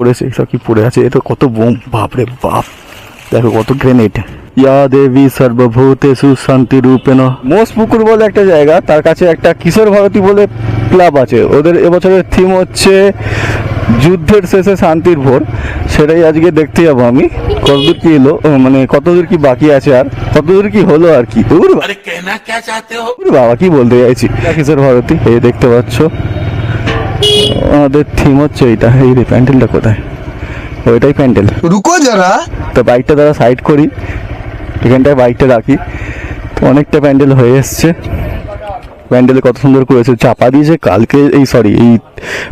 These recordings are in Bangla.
পড়েছে এসব কি পড়ে আছে? এটা কত বোম বাপরে বাপ। দেখো কত গ্রেনেড ইয়া দেবী সর্বভূতে সুশান্তি রূপেণ। মোস পুকুর বলে একটা জায়গা তার কাছে একটা কিশোর ভারতী বলে ক্লাব আছে। ওদের এবছরের থিম হচ্ছে যুদ্ধের শেষে শান্তির ভোর। সেটাই আজকে দেখতে যাব আমি। কতদূর কি এলো মানে কতদূর কি বাকি আছে আর কতদূর কি হলো আর কি? বাবা কি বলতে চাইছি? কিশোর ভারতী এই দেখতে পাচ্ছ। আমাদের থিম হচ্ছে ওইটা এই রে প্যান্ডেলটা কোথায়? ওইটাই প্যান্ডেল। রুকো যারা। তো বাইকটা দাদা সাইড করি। এখানটায় বাইকটা রাখি। তো অনেকটা প্যান্ডেল হয়ে এসছে। প্যান্ডেল কত সুন্দর করেছে। চাপা দিয়েছে। কালকে এই সরি এই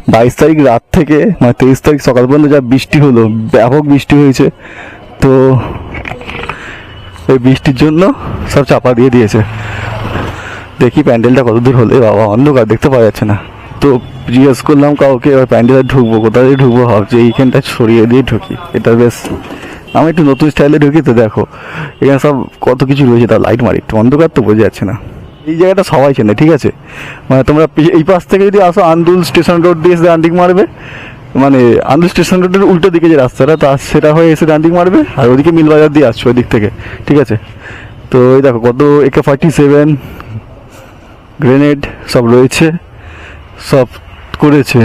বাইশ তারিখ রাত থেকে মানে তেইশ তারিখ সকাল পর্যন্ত যা বৃষ্টি হলো ব্যাপক বৃষ্টি হয়েছে। তো ওই বৃষ্টির জন্য সব চাপা দিয়ে দিয়েছে। দেখি প্যান্ডেলটা কত দূর হলে বাবা অন্ধকার দেখতে পাওয়া যাচ্ছে না। তো জিজ্ঞেস করলাম, কাউকে এবার প্যান্ডেলে ঢুকবো? কোথা দিয়ে ঢুকবো? ভাবছি, এইখানটা ছড়িয়ে দিয়ে ঢুকি। এটা বেশ, আমি একটু নতুন স্টাইলে ঢুকি, তো দেখো, এখানে সব কত কিছু রয়েছে তার লাইট মারি, একটু অন্ধকার তো বোঝা যাচ্ছে না। এই জায়গাটা সবাই চেনে, ঠিক আছে? মানে তোমরা এই পাশ থেকে যদি আসো আন্দুল স্টেশন রোড দিয়ে এসে ডান্দিক মারবে মানে আন্দুল স্টেশন রোডের উল্টো দিকে যে রাস্তাটা, তা সেটা হয়ে এসে ডান দিক মারবে, আর ওদিকে মিলবাজার দিয়ে আসছো ওই দিক থেকে, ঠিক আছে? তো এই দেখো, কত একে ফর্টি সেভেন গ্রেনেড সব রয়েছে, সব করেছে।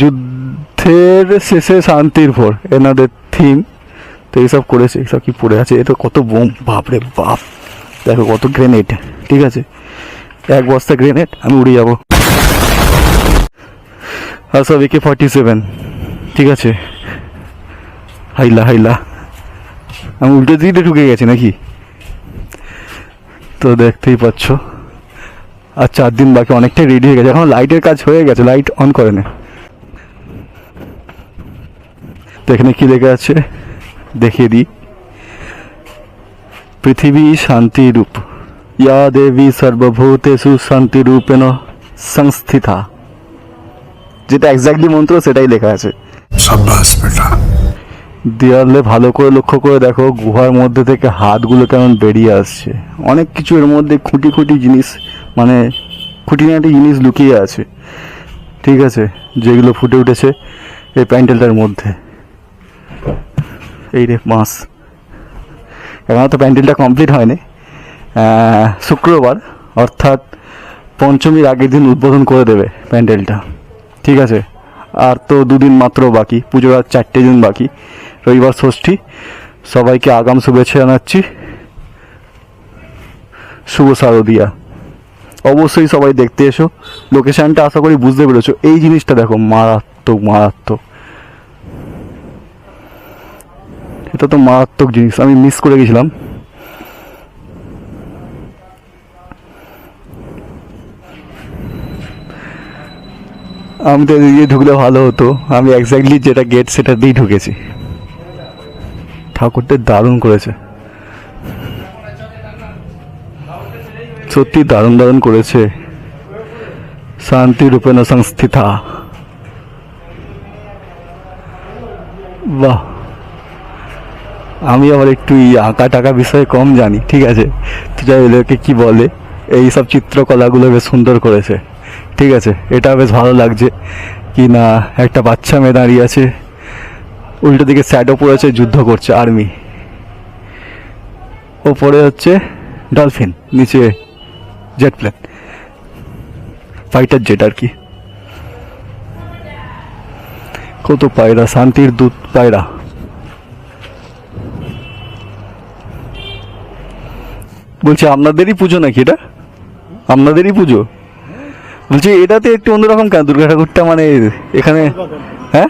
যুদ্ধের শেষে শান্তির ভোর, এনাদের থিম তো এইসব করেছে, এইসব কি পড়ে আছে এটা কত বোম, বাপরে বাপ। দেখো কত গ্রেনেড ঠিক আছে? এক বস্তা গ্রেনেড আমি উড়ে যাব। আর সব একে ফর্টি সেভেন ঠিক আছে? হাইলা হাইলা। আমি উল্টো দিকে ঢুকে গেছি নাকি? তো দেখতেই পাচ্ছ। আচ্ছা, আর চার দিন বাকি অনেকটাই রেডি হয়ে গেছে। এখন লাইটের কাজ হয়ে গেছে লাইট অন করে না। তো এখানে কি লেখা আছে? দেখিয়ে দিই। পৃথিবী শান্তিরূপ ইয়া দেবী সর্বভূতেষু শান্তিরূপেণ সংস্থিতা। যেটা এক্স্যাক্টলি মন্ত্র সেটাই লেখা আছে। দেয়ালে ভালো করে লক্ষ্য করে দেখো গুহার মধ্যে থেকে হাতগুলো কেমন বেরিয়ে আসছে। অনেক কিছু এর মধ্যে খুঁটি খুঁটি জিনিস মানে খুঁটিনাটি জিনিস লুকিয়ে আছে। ঠিক আছে? যেগুলো ফুটে উঠেছে এই প্যান্ডেলটার মধ্যে। এই রে মাস এখনও তো প্যান্ডেলটা কমপ্লিট হয়নি। শুক্রবার, অর্থাৎ পঞ্চমীর আগের দিন উদ্বোধন করে দেবে প্যান্ডেলটা। ঠিক আছে? আর তো দুদিন মাত্র বাকি। পুজোর আর চারটে দিন বাকি। রবিবার ষষ্ঠী। সবাইকে আগাম শুভেচ্ছা জানাচ্ছি। শুভ শারদিয়া। অবশ্যই সবাই দেখতে এসো। লোকেশানটা আশা করি বুঝতে পেরেছ। এই জিনিসটা দেখো, মারাত্মক মারাত্মক। এটা তো মারাত্মক জিনিস, আমি মিস করে গেছিলাম। আমি তো এদিকে ঢুকলে ভালো হতো। আমি এক্স্যাক্টলি যেটা গেট সেটা দিয়েই ঢুকেছি। ঠাকুরটা দারুণ করেছে। সত্যি দারুণ দারুণ করেছে। শান্তি রূপেণ সংস্থিতা। বাহ। আমি আবার একটু আঁকা টাকা বিষয়ে কম জানি, ঠিক আছে? তো যাই এদেরকে কি বলে? এই সব চিত্রকলাগুলো বেশ সুন্দর করেছে, ঠিক আছে? এটা বেশ ভালো লাগছে। কি না, একটা বাচ্চা মেয়ে দাঁড়িয়ে আছে। উল্টো দিকে স্যাডও পড়েছে যুদ্ধ করছে আর্মি ওপরে হচ্ছে ডলফিন নিচে জেট প্লেন ফাইটার জেট আর কি। কত পায়রা শান্তির দূত পায়রা। বলছি আপনাদেরই পুজো নাকি এটা? আপনাদেরই পুজো? বলছি এটাতে একটু অন্যরকম কেন? দুর্গা ঠাকুরটা মানে এখানে হ্যাঁ?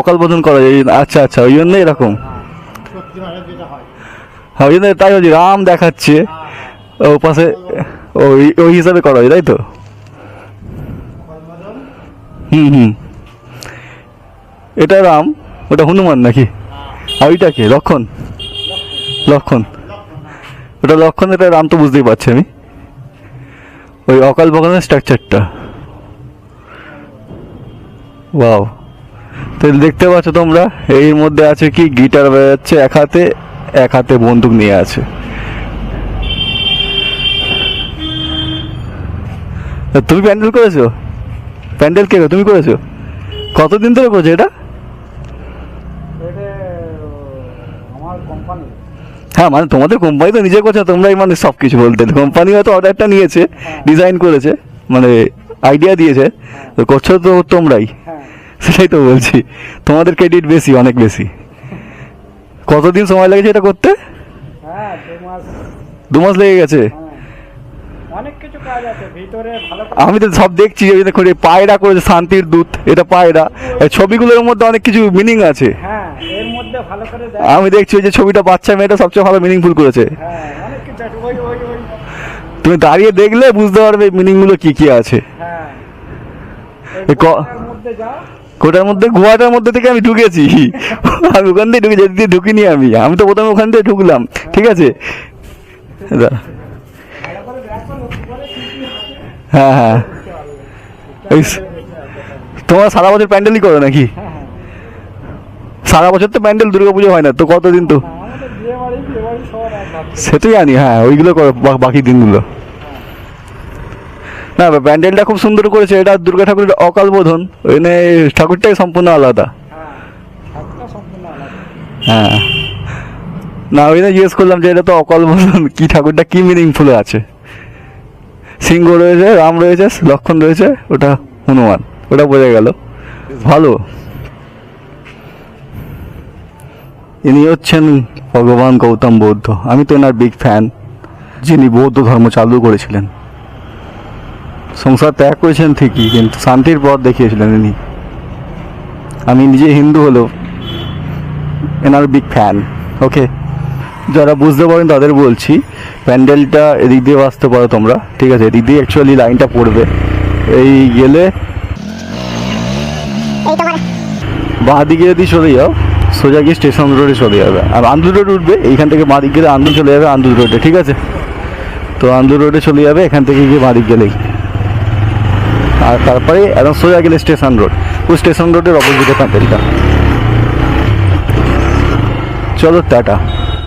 অকাল বোধন করা যায়। আচ্ছা আচ্ছা ওই জন্য এরকম। হ্যাঁ। ওই জন্য তাই বলছি রাম দেখাচ্ছে। ও পাশে ওই ওই হিসাবে করা হয় তাই তো? হুম হুম। এটা রাম, ওটা হনুমান নাকি? আর ওইটা কে? লক্ষণ? লক্ষণ। ওটা লক্ষণ, এটা রাম তো বুঝতেই পারছি আমি। ওই অকাল বকালের স্ট্রাকচারটা। ওয়াও। তো দেখতে পাচ্ছ তোমরা, এর মধ্যে আছে কি? গিটার বাজাচ্ছে এক হাতে এক হাতে বন্দুক নিয়ে আছে। তুমি প্যান্ডেল করেছ? প্যান্ডেল কে তুমি করেছ? কতদিন ধরে করছে এটা? হ্যাঁ মানে তোমাদের কোম্পানি তো নিজে করছে তোমরাই মানে সব কিছু বলতে। কোম্পানি হয়তো অর্ডারটা নিয়েছে ডিজাইন করেছে মানে আইডিয়া দিয়েছে। তো করছ তো তোমরাই। হ্যাঁ। সেটাই তো বলছি। তোমাদের ক্রেডিট বেশি অনেক বেশি। কতদিন সময় লেগেছে এটা করতে? হ্যাঁ দু মাস। লেগে গেছে হ্যাঁ অনেক কিছু কাজ আছে ভিতরে ভালো করে আমি তো সব দেখছি, এই পায়রা করেছে, শান্তির দূত, এটা পায়রা। ছবিগুলোর মধ্যে অনেক কিছু মিনিং আছে। করে আমি দেখছি যে ছবিটা বাচ্চা মেয়েটা সবচেয়ে ভালো মিনিংফুল করেছে। তুমি দাঁড়িয়ে দেখলে বুঝতে পারবে মিনিংগুলো কি কি আছে। কোটার মধ্যে, গুহাটার মধ্যে থেকে আমি ঢুকেছি। আমি ওখান থেকে ঢুকে যেতে ঢুকিনি আমি। আমি তো প্রথমে ওখান দিয়ে ঢুকলাম, ঠিক আছে দাঁড়া। ভালো করে দেখো লক্ষ্য করে কি কি আছে হ্যাঁ হ্যাঁ। তোমরা সারা বছর প্যান্ডেলই করো নাকি? সারা বছর তো প্যান্ডেল, দুর্গাপুজো হয় না, তো কতদিন তো। সে তো জানি হ্যাঁ ওইগুলো করো বাকি দিনগুলো। না প্যান্ডেলটা খুব সুন্দর করেছে, এটা দুর্গা ঠাকুরের অকাল বোধন ওইখানে ঠাকুরটাই সম্পূর্ণ আলাদা। হ্যাঁ। না, ওই জিজ্ঞেস করলাম যে এটা তো অকাল বোধন, কি ঠাকুরটা, কি মিনিংফুল আছে? সিংহ রয়েছে, রাম রয়েছে, লক্ষণ রয়েছে, ওটা হনুমান, ওটা বোঝা গেল। ভালো। ইনি হচ্ছেন ভগবান গৌতম বৌদ্ধ। আমি তো এনার বিগ ফ্যান যিনি বৌদ্ধ ধর্ম চালু করেছিলেন। সংসার ত্যাগ করেছেন ঠিকই, কিন্তু শান্তির পথ দেখিয়েছিলেন ইনি। আমি নিজে হিন্দু হলেও এনার বিগ ফ্যান ওকে যারা বুঝতে পারেন তাদের বলছি প্যান্ডেলটা এদিক দিয়ে আসতে পারো তোমরা ঠিক আছে? এদিক দিয়ে অ্যাকচুয়ালি লাইনটা পড়বে। এই গেলে বাঁ দিকে যদি চলে যাও সোজা গিয়ে স্টেশন রোডে চলে যাবে। আর আন্দুল রোড উঠবে এইখান থেকে বাঁ দিক গেলে আন্দুল চলে যাবে আন্দুল রোডে ঠিক আছে? তো আন্দুল রোডে চলে যাবে এখান থেকে গিয়ে বাঁ দিক গেলেই। আর তারপরে একদম সোজা গেলে স্টেশন রোড ওই স্টেশন রোডের অপোজিটে প্যান্ডেলটা। চলো টাটা।